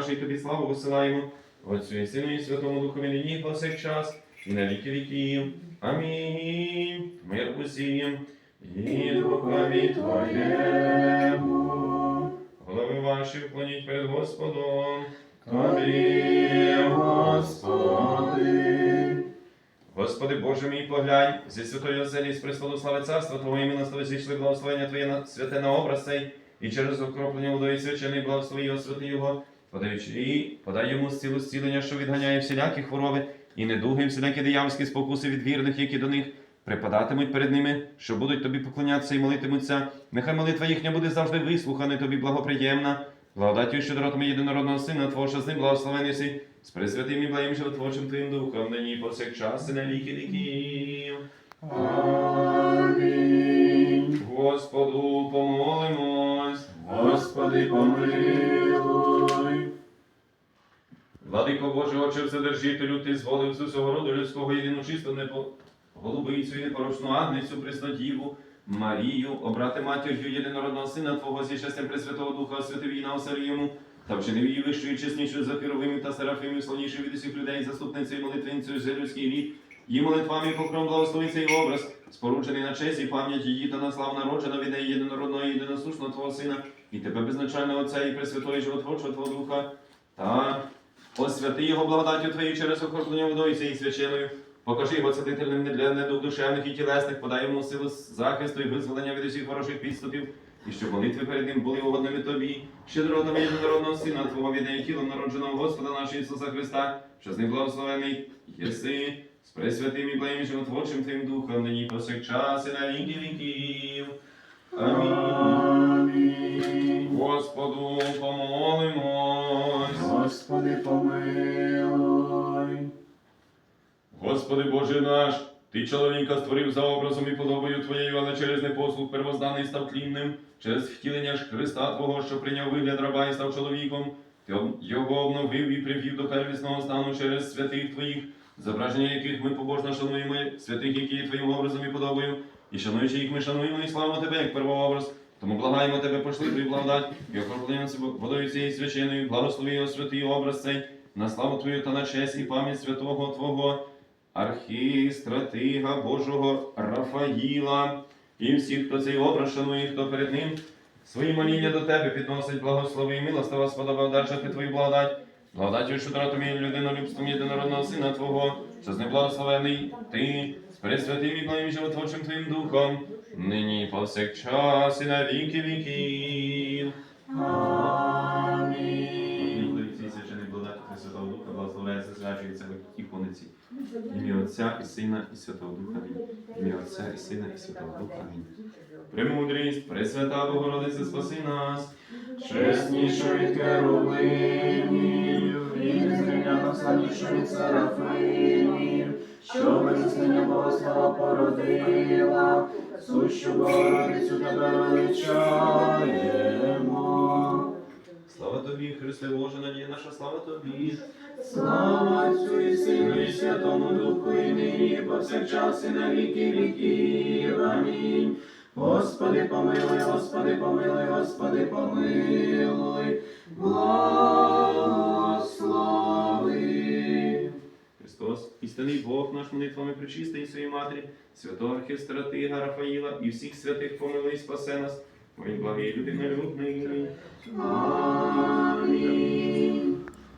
нашої тобі славу посилаємо. Отцю і Сину і Святому Духові нині повсякчас, і на віки віків. Амінь. Мир усім і духові Твоєму. Голови ваші вклоніть перед Господом. Тобі, Господи, Господи Боже мій, поглянь, зі святої оселі, з престолу слави царства Твого і милостиво зійшли благословення Твоє на святе на образ цей, і через окроплення водою свячений благослови його, святи його, подаючи і подай йому силу зцілення, що відганяє всілякі хвороби, і недуги, і всілякі диявольські спокуси від вірних, які до них припадатимуть перед ними, що будуть тобі поклонятися і молитимуться. Нехай молитва їхня буде завжди вислухана, і тобі благоприємна. Благодаттю щедротами єдинородного Сина Твого, що з ним благословений си, з пресвятим і благим животворчим Твоїм Духом, нині повсякчас, і на віки віків. Амінь. Господу помолимось. Господи, помилуй. Владико Боже, Отче Вседержителю, Ти зволив з усього роду людського єдину чисту непо... голубицю і непорочну агницю, Преснодіву, Марію, обрати матір'ю єдинородного Сина Твого зі щастям Пресвятого Духа, освятив її на оселі йому, та вчинив її вищою, чеснішою за херовимів та серафимів, славнішою від усіх людей, заступницею молитвинцею за людський рід. Її молитвами і покром благословиться і образ, споруджений на честь і пам'ять її та на слав народжена від неї єдинородного і єдиносушного Твого Сина, і тебе безначального Отця і Пресвятої животворчого Твого Духа, та освяти його благодаттю Твоєю через окроплення водою цією свяченою. Покажи його цілительним не для недуг душевних і тілесних, подай йому силу захисту і визволення від усіх ворожих підступів, і щоб молитви перед ним були угодними тобі, щедротами єдинородного Сина Твого від неї тілом народженого Господа нашого Ісуса Христа, що з ним благословений єси, з пресвятим і благим і животворчим Твоїм Духом, нині повсякчас і на віки віків. Амінь. Господу помолимось. Господи, помилуй. Господи Боже наш, Ти чоловіка створив за образом і подобою Твоєю, але через непослух первозданий став тлінним, через втілення ж Христа Твого, що прийняв вигляд раба і став чоловіком, Ти його обновив і привів до первісного стану через святих Твоїх, зображення яких ми побожно шануємо, святих, які є Твоїм образом і подобою, і шануючи їх, ми шануємо і славимо Тебе як первообраз. Тому благаємо Тебе, пошли Твою благодать, і себе водою цією священою, благослови його святий образ цей, на славу Твою та на честь і пам'ять святого Твого, архістратига Божого Рафаїла, і всіх, хто цей образ шанує, хто перед ним свої моління до тебе підносить, благослови і милостива сподоба одержати Твою благодать. Благодаттю щедротом і людинолюбством єдинородного Сина Твого, що з ним благословений Ти, з пресвятим і благим животворчим Твоїм Духом, нині повсякчас і на віки віків. Амінь. Святого Духа благословляється, свячується в ікониці. Ім'я Отця і Сина і Святого Духа. Амінь. Ім'я Отця і Сина і Святого Духа. Амінь. Премудрість, Пресвята Богородице, спаси нас. Чеснішу від керувимів, і незрівняно славнішу від серафимів, що без заснення Богослова породила, сущу Богородицю тебе величаємо. Слава тобі, Христе Боже, надія наша, слава тобі. Слава Отцю і Сину і Святому Духу, і нині, і повсякчас, і на віки віків. Амінь. Господи, помилуй, Господи, помилуй, Господи, помилуй, благослови. Христос, істинний Бог наш молитвами причистий своїй матері, святого архістратига Рафаїла і всіх святих помилуй, спасе нас. Ой, благий, людинолюбний. Амінь.